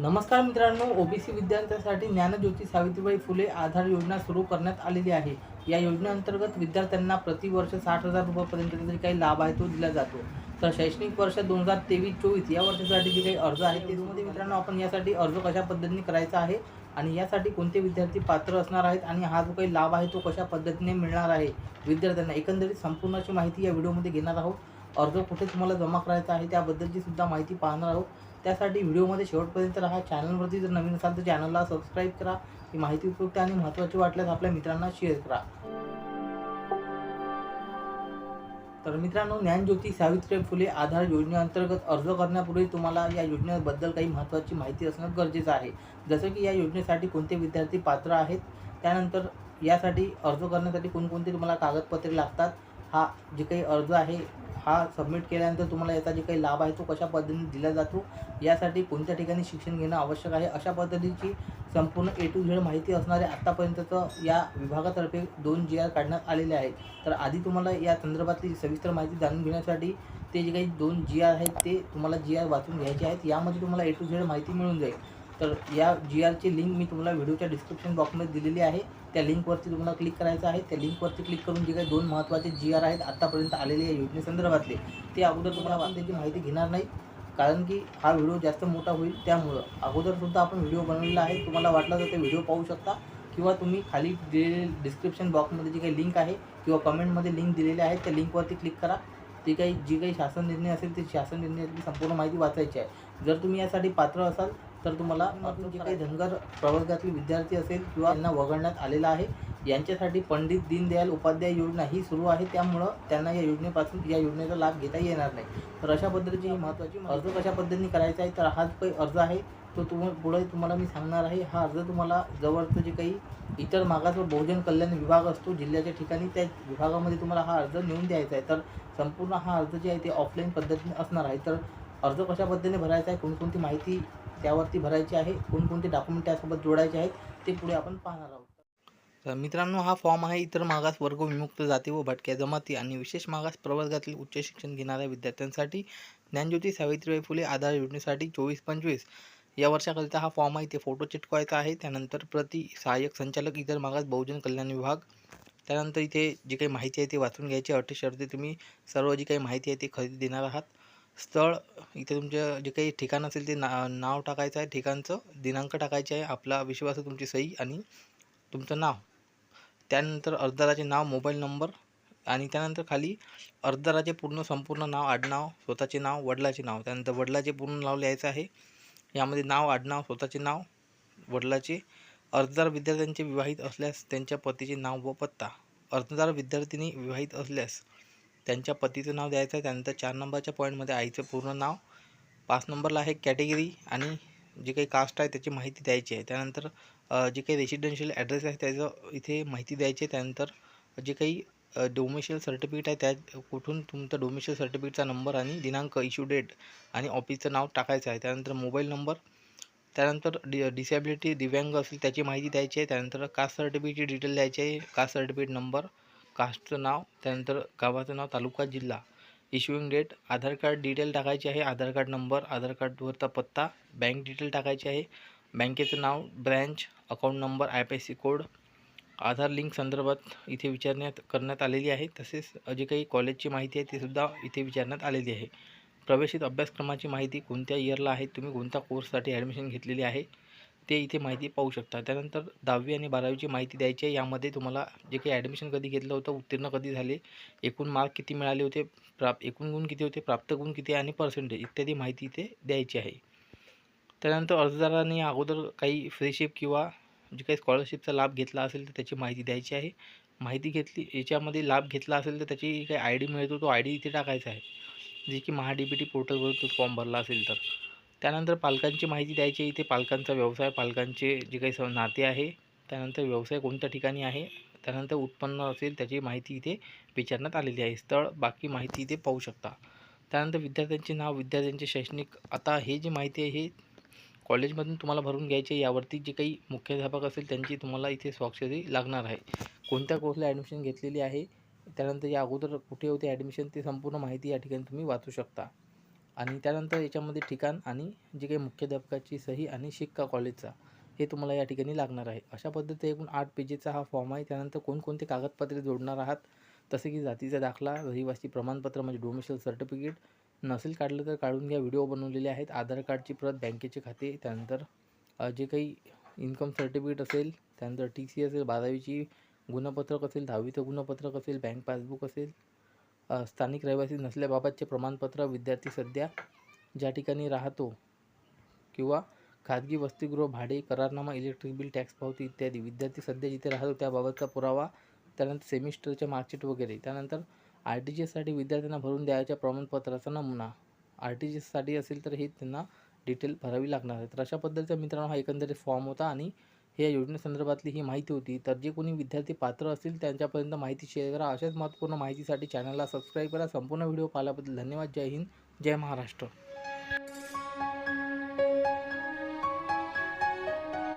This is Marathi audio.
नमस्कार मित्रांनो ओबीसी विद्यार्थ्यांसाठी ज्ञानज्योती सावित्रीबाई फुले आधार योजना सुरू करण्यात आलेली आहे. या योजनेअंतर्गत विद्यार्थ्यांना प्रतिवर्ष साठ हजार रुपयापर्यंत जे काही लाभ आहे तो दिला जातो. तर शैक्षणिक वर्ष दोन हजार तेवीस चोवीस या वर्षासाठी जे काही अर्ज आहे त्यामध्ये मित्रांनो आपण यासाठी अर्ज कशा पद्धतीने करायचा आहे आणि यासाठी कोणते विद्यार्थी पात्र असणार आहेत आणि हा जो काही लाभ आहे तो कशा पद्धतीने मिळणार आहे विद्यार्थ्यांना एकंदरीत संपूर्ण अशी माहिती या व्हिडिओमध्ये घेणार आहोत. अर्ज कुठे तुम्हाला जमा करायचा आहे त्याबद्दलची सुद्धा माहिती पाहणार आहोत. त्यासाठी व्हिडिओमध्ये शेवटपर्यंत राहा. चॅनलवरती जर नवीन असाल तर चॅनलला सबस्क्राईब करा. ही माहिती उपयुक्त आणि महत्त्वाची वाटल्यास आपल्या मित्रांना शेअर करा. तर मित्रांनो ज्ञानज्योती सावित्रीबाई फुले आधार योजनेअंतर्गत अर्ज करण्यापूर्वी तुम्हाला या योजनेबद्दल काही महत्त्वाची माहिती असणं गरजेचं आहे. जसं की या योजनेसाठी कोणते विद्यार्थी पात्र आहेत त्यानंतर यासाठी अर्ज करण्यासाठी कोणकोणते तुम्हाला कागदपत्रे लागतात हा जे काही अर्ज आहे हा सबमिट केल्यानंतर तुम्हाला याचा जे काही लाभ आहे तो कशा पद्धतीने दिला जातो यासाठी कोणत्या ठिकाणी शिक्षण घेणं आवश्यक आहे अशा पद्धतीची संपूर्ण ए टू झेड माहिती असणारे आत्तापर्यंतचं या विभागातर्फे दोन जी आर काढण्यात आलेले आहेत तर आधी तुम्हाला या संदर्भातली सविस्तर माहिती जाणून घेण्यासाठी ते जे काही दोन जी आर आहेत ते तुम्हाला जी आर वाचून घ्यायचे आहेत. यामध्ये तुम्हाला ए टू झेड माहिती मिळून जाईल. तर या जी आरची लिंक मी तुम्हाला व्हिडिओच्या डिस्क्रिप्शन बॉक्समध्ये दिलेली आहे. त्या लिंकवरती तुम्हाला क्लिक करायचं आहे. त्या लिंकवरती क्लिक करून जे काही दोन महत्त्वाचे जी आर आहेत आत्तापर्यंत आलेले या योजनेसंदर्भातले ते अगोदर तुम्हाला वाचण्याची माहिती घेणार नाही. कारण की हा व्हिडिओ जास्त मोठा होईल. त्यामुळं अगोदरसुद्धा आपण व्हिडिओ बनवलेला आहे. तुम्हाला वाटलं तर ते व्हिडिओ पाहू शकता. किंवा तुम्ही खाली दिलेले डिस्क्रिप्शन बॉक्समध्ये जी काही लिंक आहे किंवा कमेंटमध्ये लिंक दिलेली आहे त्या लिंकवरती क्लिक करा. ते काही जी काही शासन निर्णय असेल ते शासन निर्णयातली संपूर्ण माहिती वाचायची आहे. जर तुम्ही यासाठी पात्र असाल तर तुम्हाला आपण जे काही धनगर प्रवर्गातले विद्यार्थी असेल किंवा यांना वगळण्यात आलेला आहे यांच्यासाठी पंडित दीनदयाल उपाध्याय योजना ही सुरू आहे. त्यामुळं त्यांना या योजनेपासून या योजनेचा लाभ घेता येणार नाही. तर अशा पद्धतीची ही महत्त्वाची अर्ज कशा पद्धतीने करायचा आहे तर हा जो काही अर्ज आहे. तो तुम पुढे तुम्हाला मी सांगणार आहे. हा अर्ज तुम्हाला जवळचं जे काही इतर मागास व बहुजन कल्याण विभाग असतो जिल्ह्याच्या ठिकाणी त्या विभागामध्ये तुम्हाला हा अर्ज नेऊन द्यायचा आहे. तर संपूर्ण हा अर्ज जे आहे ते ऑफलाईन पद्धतीने असणार आहे. तर अर्ज कशा पद्धतीने भरायचा आहे कोणकोणती माहिती त्यावरती भरायची आहे. कोणकोणते डॉक्युमेंट त्यासोबत जोडायचे आहेत ते पुढे आपण पाहणार आहोत. तर मित्रांनो हा फॉर्म आहे इतर मागास वर्ग विमुक्त जाती व भटक्या जमाती आणि विशेष मागास प्रवर्गातील उच्च शिक्षण घेणाऱ्या विद्यार्थ्यांसाठी ज्ञानज्योती सावित्रीबाई फुले आधार योजनेसाठी चोवीस पंचवीस. या वर्षाकरिता हा फॉर्म आहे ते फोटो चिटकवायचा आहे. त्यानंतर प्रति सहाय्यक संचालक इतर मागास बहुजन कल्याण विभाग. त्यानंतर इथे जी काही माहिती आहे ती वाचून घ्यायची अटी शर्ती तुम्ही सर्व जी काही माहिती आहे ती खरेदी देणार आहात. स्थळ इथे तुमच्या जे काही ठिकाण असेल ते ना नाव टाकायचं आहे ठिकाणचं दिनांक टाकायचे आहे आपला विश्वास तुमची सही आणि तुमचं नाव. त्यानंतर अर्जदाराचे नाव मोबाईल नंबर आणि त्यानंतर खाली अर्जदाराचे पूर्ण संपूर्ण नाव आडनाव स्वतःचे नाव वडिलाचे नाव. त्यानंतर वडिलाचे पूर्ण नाव लिहायचं आहे. यामध्ये नाव आडनाव स्वतःचे नाव वडिलाचे अर्जदार विद्यार्थ्यांचे विवाहित असल्यास त्यांच्या पतीचे नाव व पत्ता. अर्जदार विद्यार्थिनी विवाहित असल्यास त्यांच्या पतीचं नाव द्यायचं आहे. त्यानंतर चार नंबरच्या पॉईंटमध्ये आईचं पूर्ण नाव. पाच नंबरला आहे कॅटेगरी आणि जे काही कास्ट आहे त्याची माहिती द्यायची आहे. त्यानंतर जे काही रेसिडेन्शियल ॲड्रेस आहे त्याचं इथे माहिती द्यायची आहे. त्यानंतर जे काही डोमिशियल सर्टिफिकेट आहे त्या कुठून तुमचं डोमिशियल सर्टिफिकेटचा नंबर आणि दिनांक इश्यू डेट आणि ऑफिसचं नाव टाकायचं आहे. त्यानंतर मोबाईल नंबर त्यानंतर डि डिसॅबिलिटी दिव्यांग असेल त्याची माहिती द्यायची आहे. त्यानंतर कास्ट सर्टिफिकेटची डिटेल द्यायची आहे. कास्ट सर्टिफिकेट नंबर कास्टचं नाव त्यानंतर गावाचं नाव तालुका जिल्हा. Issuing date Aadhaar card detail टाकायची आहे. आधार कार्ड नंबर आधार कार्डवरचा पत्ता बँक डिटेल टाकायची आहे. बँकेचं नाव branch account number I P S C code Aadhaar link संदर्भात इथे विचारण्यात करण्यात आलेली आहे. तसेच जे काही कॉलेजची माहिती आहे तीसुद्धा इथे विचारण्यात आलेली आहे. प्रवेशित अभ्यासक्रमाची माहिती कोणत्या इयरला आहे? तुम्ही कोणत्या कोर्ससाठी ॲडमिशन घेतलेली आहे? ते इथे माहिती पाहू शकता. त्यानंतर दहावी आणि बारावीची माहिती द्यायची आहे. यामध्ये तुम्हाला जे काही ॲडमिशन कधी घेतलं होतं उत्तीर्ण कधी झाले एकूण मार्क किती मिळाले होते प्राप एकूण गुण किती होते प्राप्त गुण किती आणि पर्सेंटेज इत्यादी माहिती इथे द्यायची आहे. त्यानंतर अर्जदाराने अगोदर काही फ्रीशिप किंवा जे काही स्कॉलरशिपचा लाभ घेतला असेल तर त्याची माहिती द्यायची आहे. माहिती घेतली याच्यामध्ये लाभ घेतला असेल तर त्याची काही आय डी मिळतो तो आय डी इथे टाकायचा आहे. जे की महा डी टी पोर्टलवर तो फॉर्म भरला असेल तर. त्यानंतर पालकांची माहिती द्यायची आहे. इथे पालकांचा व्यवसाय पालकांचे जे काही स नाते आहे त्यानंतर व्यवसाय कोणत्या ठिकाणी आहे त्यानंतर उत्पन्न असेल त्याची माहिती इथे विचारण्यात आलेली आहे. स्थळ बाकी माहिती इथे पाहू शकता. त्यानंतर विद्यार्थ्यांचे नाव विद्यार्थ्यांचे शैक्षणिक आता हे जी माहिती आहे हे कॉलेजमधून तुम्हाला भरून घ्यायचे आहे. यावरती जे काही मुख्याध्यापक असेल त्यांची तुम्हाला इथे स्वाक्षरी लागणार आहे. कोणत्या कोर्सला ॲडमिशन घेतलेली आहे त्यानंतर या अगोदर कुठे होते ॲडमिशन ते संपूर्ण माहिती या ठिकाणी तुम्ही वाचू शकता. आणि त्यानंतर याच्यामध्ये ठिकाण आणि जे काही मुख्याध्यापकाची सही आणि शिक्का कॉलेजचा हे तुम्हाला या ठिकाणी लागणार आहे. अशा पद्धतीने एकूण आठ पेजेचा हा फॉर्म आहे. त्यानंतर कोणकोणते कागदपत्रे जोडणार आहात? तसे की जातीचा दाखला रहिवासी प्रमाणपत्र म्हणजे डोमिशियल सर्टिफिकेट नसेल काढलं तर काढून घ्या. व्हिडिओ बनवलेले आहेत. आधार कार्डची प्रत बँकेचे खाते त्यानंतर जे काही इन्कम सर्टिफिकेट असेल त्यानंतर टी सी असेल बारावीची गुणपत्रक असेल दहावीचं गुणपत्रक असेल बँक पासबुक असेल स्थानिक रहिवासी नसल्याबाबतचे प्रमाणपत्र विद्यार्थी सध्या ज्या ठिकाणी राहतो किंवा खाजगी वसतिगृह भाडे करारनामा इलेक्ट्रिक बिल टॅक्स पावती इत्यादी विद्यार्थी सध्या जिथे राहतो त्याबाबतचा पुरावा त्यानंतर सेमिस्टरच्या मार्कशीट वगैरे. त्यानंतर आर टी जी एससाठी विद्यार्थ्यांना भरून द्यायच्या प्रमाणपत्राचा नमुना. आर टी जी एससाठी असेल तर हे त्यांना डिटेल भरावी लागणार आहे तर अशा पद्धतीचा मित्रांनो हा एकंदरीत फॉर्म होता आणि हे या योजनेसंदर्भातली ही माहिती होती. तर जे कोणी विद्यार्थी पात्र असतील त्यांच्यापर्यंत माहिती शेअर करा. अशाच महत्त्वपूर्ण माहितीसाठी चॅनलला सबस्क्राईब करा. संपूर्ण व्हिडिओ पाहिल्याबद्दल धन्यवाद. जय हिंद. जय महाराष्ट्र.